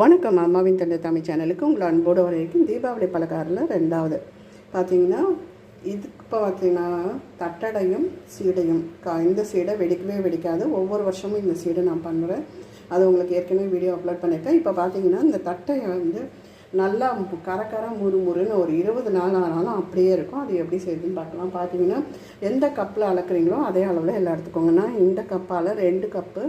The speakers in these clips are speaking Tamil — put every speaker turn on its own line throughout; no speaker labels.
வணக்கம். அம்மாவின் தந்தை தமிழ் சேனலுக்கு உங்களை அன்போடு வரைக்கும் தீபாவளி பலகாரில் ரெண்டாவது. பார்த்தீங்கன்னா இதுக்கு இப்போ பார்த்தீங்கன்னா தட்டடையும் சீடையும். கா இந்த சீடை வெடிக்கவே வெடிக்காது. ஒவ்வொரு வருஷமும் இந்த சீடை நான் பண்ணுறேன். அது உங்களுக்கு ஏற்கனவே வீடியோ அப்லோட் பண்ணியிருக்கேன் இப்போ பார்த்தீங்கன்னா இந்த தட்டையை வந்து நல்லா கரக்கர முறு முறுன்னு ஒரு இருபது நாள் ஆனாலும் அப்படியே இருக்கும். அது எப்படி செய்யுதுன்னு பார்க்கலாம் பார்த்தீங்கன்னா எந்த கப்பில் அளக்குறீங்களோ அதே அளவில் எல்லாம் எடுத்துக்கோங்க. நான் இந்த கப்பால் ரெண்டு கப்பு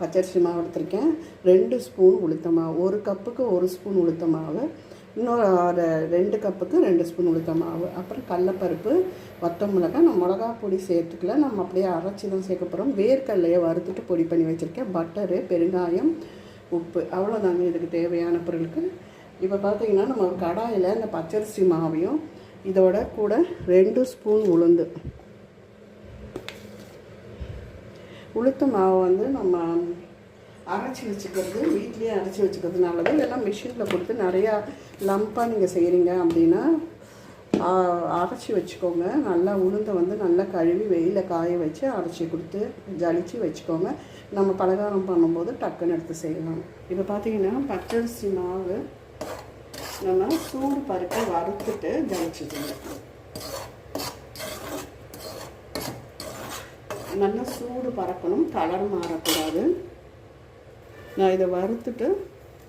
பச்சரிசி மாவு எடுத்திருக்கேன். ரெண்டு ஸ்பூன் உளுத்த மாவு. ஒரு கப்புக்கு ஒரு ஸ்பூன் உளுத்த மாவு. இன்னொரு ஒரு ரெண்டு கப்புக்கு ரெண்டு ஸ்பூன் உளுத்த மாவு. அப்புறம் கடலப்பருப்பு வத்த மிளகாய். நான் மிளகா பொடி சேர்த்துக்கல. நம்ம அப்படியே அரைச்சி தான் சேர்க்க போகிறோம் வேர்க்கடலையை வறுத்துட்டு பொடி பண்ணி வச்சுருக்கேன். பட்டரு பெருங்காயம் உப்பு. அவ்வளோதாங்க இதுக்கு தேவையான பொருளுக்கு. இப்போ பார்த்தீங்கன்னா நம்ம கடாயில் இந்த பச்சரிசி மாவையும் இதோட கூட ரெண்டு ஸ்பூன் உளுந்து. உளுத்த மாவை வந்து நம்ம அரைச்சி வச்சுக்கிறது வீட்லேயே அரைச்சி வச்சுக்கிறது நல்லது இல்லைன்னா மிஷினில் கொடுத்து நிறையா லம்பாக நீங்கள் செய்கிறீங்க அப்படின்னா அரைச்சி வச்சுக்கோங்க. நல்லா உளுந்தை வந்து நல்லா கழுவி வெயிலில் காய வச்சு அரைச்சி கொடுத்து ஜலிச்சு வச்சுக்கோங்க. நம்ம பலகாரம் பண்ணும்போது டக்குன்னு எடுத்து செய்யலாம். இப்போ பார்த்தீங்கன்னா பச்சரிசி மாவு நம்ம சூடு பருப்பை வறுத்துட்டு ஜலிச்சுக்கணும் நல்லா சூடு பறக்கணும் கலர் மாறக்கூடாது. நான் இதை வறுத்துட்டு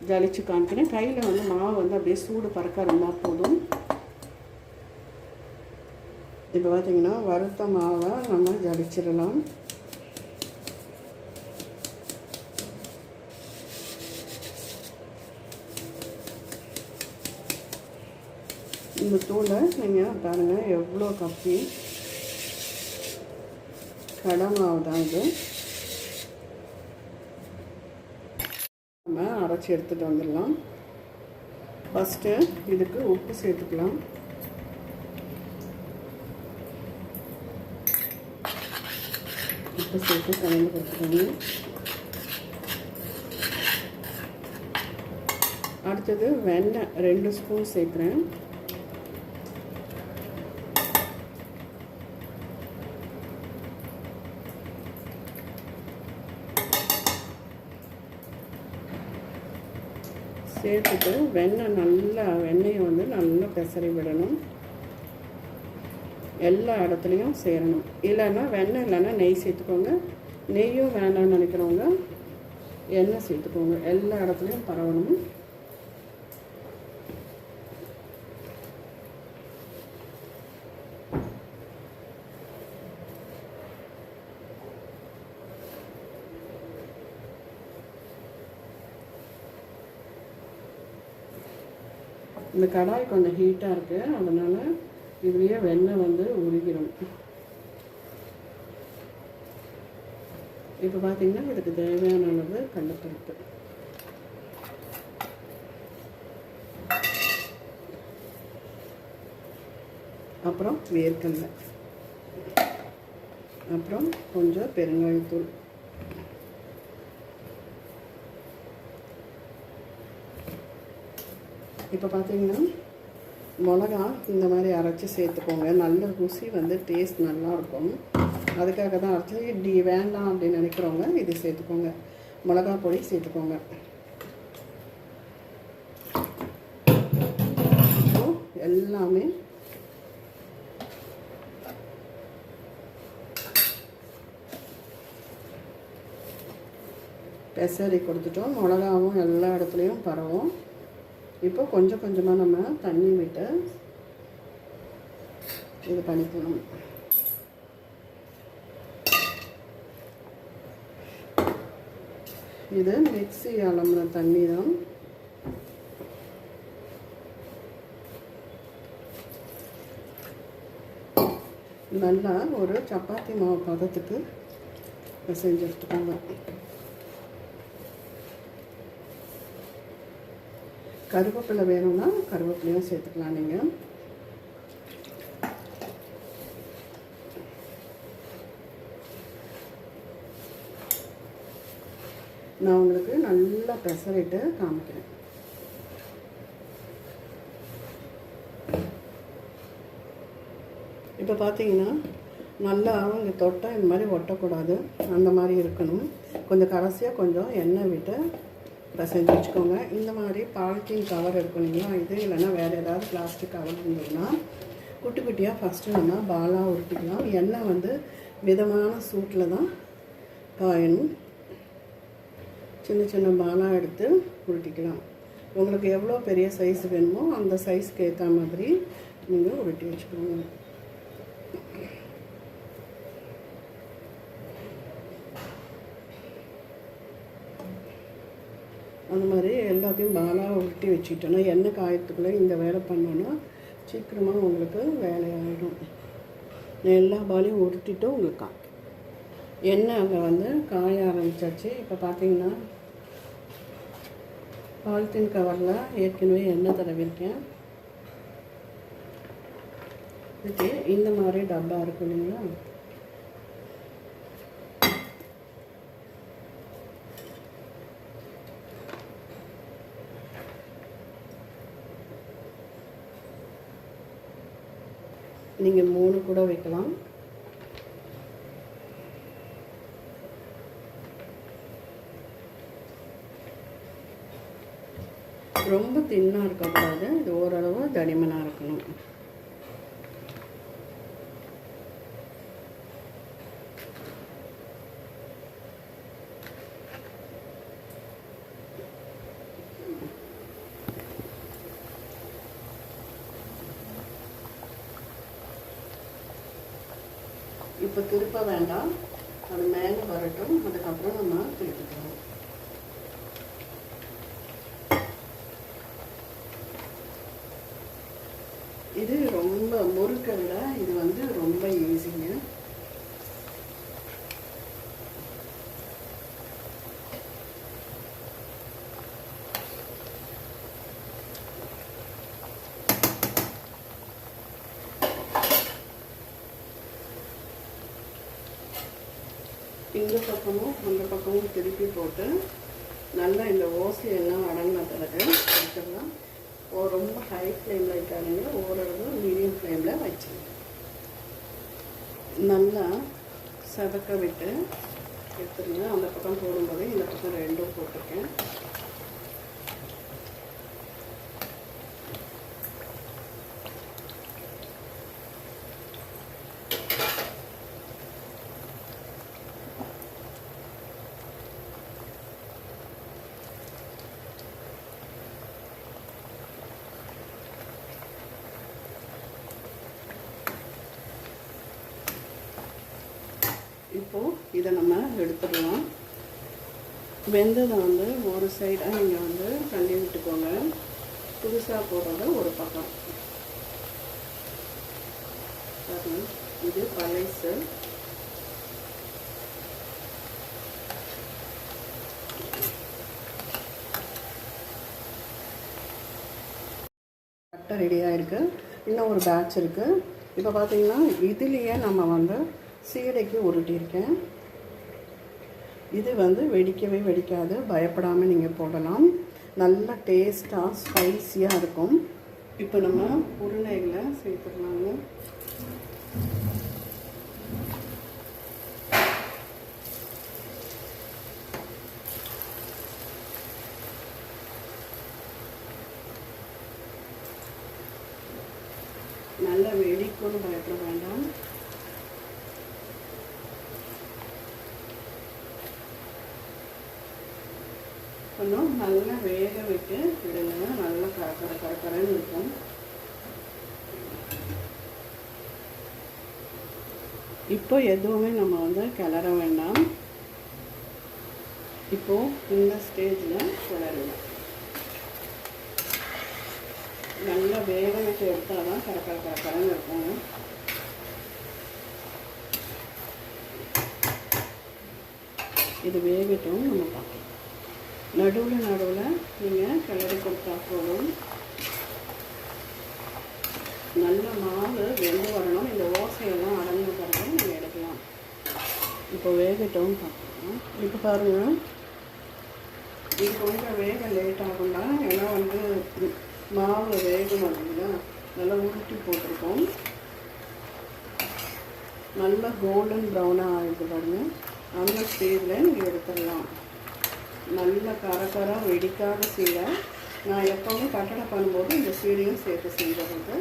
ஜலிச்சு காமிக்கிறேன். கையில் வந்து மாவு வந்து அப்படியே சூடு பறக்க இருந்தால் போதும். இப்போ பார்த்தீங்கன்னா வறுத்த மாவை நம்ம ஜலிச்சிடலாம். இந்த தூளை நீங்கள் பாருங்கள் எவ்வளோ கப்பி கடை மாவு தான் இது நம்ம அரைச்சி எடுத்துகிட்டு வந்துடலாம். ஃபஸ்ட்டு இதுக்கு உப்பு சேர்த்துக்கலாம். உப்பு சேர்த்து கலந்து கொடுத்துக்கோங்க அடுத்தது வெண்ணெய் ரெண்டு ஸ்பூன் சேர்க்குறேன். சேர்த்துட்டு வெண்ணெய் நல்லா வெண்ணெயை வந்து நல்லா பெசரி விடணும். எல்லா இடத்துலையும் சேரணும். இல்லைன்னா வெண்ணெய் இல்லைன்னா நெய் சேர்த்துக்கோங்க. நெய்யும் வேண்டாம்னு நினைக்கிறவங்க எண்ணெய் சேர்த்துக்கோங்க. எல்லா இடத்துலையும் பரவணும். இந்த கடாய் கொஞ்சம் ஹீட்டாக இருக்குது அதனால் இதுலேயே வெண்ணெய் வந்து உருகிடும் இப்போ பார்த்தீங்கன்னா இதுக்கு தேவையான அளவு கடலப்பருப்பு. அப்புறம் வேர்க்கடலை. அப்புறம் கொஞ்சம் பெருங்காயத்தூள். இப்போ பார்த்தீங்கன்னா மிளகா இந்த மாதிரி அரைச்சி சேர்த்துக்கோங்க. நல்ல ருசி வந்து டேஸ்ட் நல்லாயிருக்கும் அதுக்காக தான் அரைச்சி இப்படி வேண்டாம் அப்படின்னு நினைக்கிறவங்க இது சேர்த்துக்கோங்க. மிளகா பொடி சேர்த்துக்கோங்க. எல்லாமே பெசரி கொடுத்துட்டோம். மிளகாவும் எல்லா இடத்துலையும் பரவும். இப்போ கொஞ்சம் கொஞ்சமாக நம்ம தண்ணி விட்டு இது பண்ணிக்கணும். இது மிக்சி அலம்புன தண்ணி தான். நல்லா ஒரு சப்பாத்தி மாவு பதத்துக்கு செஞ்சு எடுத்துக்கோங்க. கருவேப்பிலை வேணும்னா கருவேப்பிலையும் சேர்த்துக்கலாம் நீங்கள் நான் உங்களுக்கு நல்லா பெசரிட்டு காமிக்கிறேன். இப்போ பார்த்தீங்கன்னா நல்லா இங்கே தொட்டால் இந்த மாதிரி ஒட்டக்கூடாது. அந்த மாதிரி இருக்கணும். கொஞ்சம் கடைசியாக கொஞ்சம் எண்ணெய் விட்டு செஞ்சு வச்சுக்கோங்க இந்த மாதிரி பாலித்தீன் கவர் இருக்கும் இல்லைங்களா இது இல்லைன்னா வேறு ஏதாவது பிளாஸ்டிக் கவர் இருந்ததுன்னா குட்டி குட்டியாக ஃபஸ்ட்டு நம்ம பாலாக உருட்டிக்கலாம். எண்ணெய் வந்து மிதமான சூட்டில் தான் காயணும். சின்ன சின்ன பாலாக எடுத்து உருட்டிக்கலாம். உங்களுக்கு எவ்வளோ பெரிய சைஸ் வேணுமோ அந்த சைஸ்க்கு ஏற்ற மாதிரி நீங்கள் உருட்டி வச்சுக்கோங்க. அந்த மாதிரி எல்லாத்தையும் பாலாக உருட்டி வச்சுக்கிட்டோன்னா எண்ணெய் காயத்துக்குள்ளே இந்த வேலை பண்ணோன்னா சீக்கிரமாக உங்களுக்கு வேலையாகிடும் எல்லா பாலையும் உருட்டிட்டு உங்களுக்கு காய்க்கும் எண்ணெய் அங்கே வந்து காய ஆரம்பிச்சாச்சு. இப்போ பார்த்தீங்கன்னா பாலித்தீன் கவரில் ஏற்கனவே எண்ணெய் தடவிருக்கேன் இதுக்கு இந்த மாதிரி டப்பா இருக்கும் இல்லைங்களா? நீங்கள் மூணு கூட வைக்கலாம். ரொம்ப தின்னாக இருக்கக்கூடாது இது ஓரளவு தடிமனாக இருக்கணும். இப்போ திருப்ப வேண்டாம். அது மேலே வரட்டும். அதுக்கப்புறம் நம்ம திருப்பிக்கலாம். இது ரொம்ப முறுக்கை விட இது வந்து ரொம்ப ஈஸிங்க இந்த பக்கமும் அந்த பக்கமும் திருப்பி போட்டு நல்லா இந்த ஓசையெல்லாம் அடங்கின பிறகு எடுத்துடலாம். ரொம்ப ஹை ஃப்ளேமில் வைக்காதீங்க ஓரளவு மீடியம் ஃப்ளேமில் வச்சுங்க நல்லா செதக்க விட்டு எடுத்துருங்க அந்த பக்கம் போடும்போது இந்த பக்கம் ரெண்டும் போட்டிருக்கேன் இப்போது இதை நம்ம எடுத்துடலாம் வெந்ததை வந்து ஒரு சைடாக நீங்கள் வந்து தள்ளி விட்டுக்கோங்க. புதுசாக போடுறது ஒரு பக்கம். இது பழைசு. கரெக்டாக ரெடி ஆகிருக்கு இன்னும் ஒரு பேட்ச் இருக்குது இப்போ பார்த்தீங்கன்னா இதுலேயே நம்ம வந்து சீடைக்கு உருட்டியிருக்கேன். இது வந்து வெடிக்கவே வெடிக்காது பயப்படாமல் நீங்கள் போடலாம். நல்ல டேஸ்ட்டாக ஸ்பைஸியாக இருக்கும். இப்போ நம்ம உருளைகளை சேர்த்துக்கலாங்க. நல்லா வெடிக்கும்னு பயப்பட வேண்டாம். கொஞ்சம் நல்லா வேக விட்டு விடுங்க. நல்லா கரக்கர கரக்கரன்னு இருக்கும். இப்போ எதுவுமே நம்ம வந்து கிளற வேண்டாம். இப்போ இந்த ஸ்டேஜில் கிளறலாம். நல்லா வேக வச்சு எடுத்தால் தான் கரக்கர கரக்கரன்னு இருக்கும். இது வேகட்டும் நம்ம பார்க்கலாம். நடுவில் நடுவில் நீங்கள் கிளறி கொடுத்தா போதும். நல்ல மாவு வெந்து வரணும். இந்த ஓசையெல்லாம் அடங்கின பிறகு நீங்கள் எடுக்கலாம். இப்போ வேகட்டும் பார்க்கலாம். இப்போ பாருங்கள் இது கொஞ்சம் வேக லேட் ஆகும்னா ஏன்னா வந்து மாவு வேகம் இல்லைங்களா? நல்லா உருட்டி போட்டிருக்கோம். நல்லா கோல்டன் ப்ரௌனாக ஆகிடுது பாருங்கள் அந்த ஸ்டேஜில் நீங்கள் எடுத்துடலாம். நல்ல கரகரம் வெடிக்காத சீடை நான் எப்போவுமே கட்டணம் பண்ணும்போது இந்த சீடையும் சேர்த்து செஞ்சுறது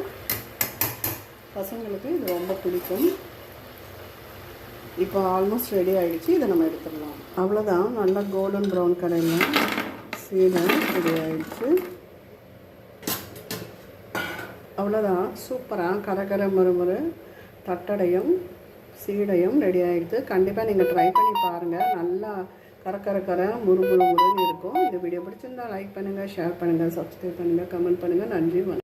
பசங்களுக்கு இது ரொம்ப பிடிக்கும். இப்போ ஆல்மோஸ்ட் ரெடி ஆகிடுச்சு இதை நம்ம எடுத்துடலாம். அவ்வளோதான் நல்லா கோல்டன் ப்ரௌன் கலரில் சீடை ரெடி ஆகிடுச்சு அவ்வளோதான் சூப்பராக கரகர முறுமுறு தட்டடையும் சீடையும் ரெடி ஆகிடுது கண்டிப்பாக நீங்கள் ட்ரை பண்ணி பாருங்கள் நல்லா கரக்கர கர முறு முறுன்னு இருக்கும். இந்த வீடியோ பிடிச்சிருந்தா லைக் பண்ணுங்கள் ஷேர் பண்ணுங்கள் சப்ஸ்கிரைப் பண்ணுங்கள் கமெண்ட் பண்ணுங்கள் நன்றி வணக்கம்.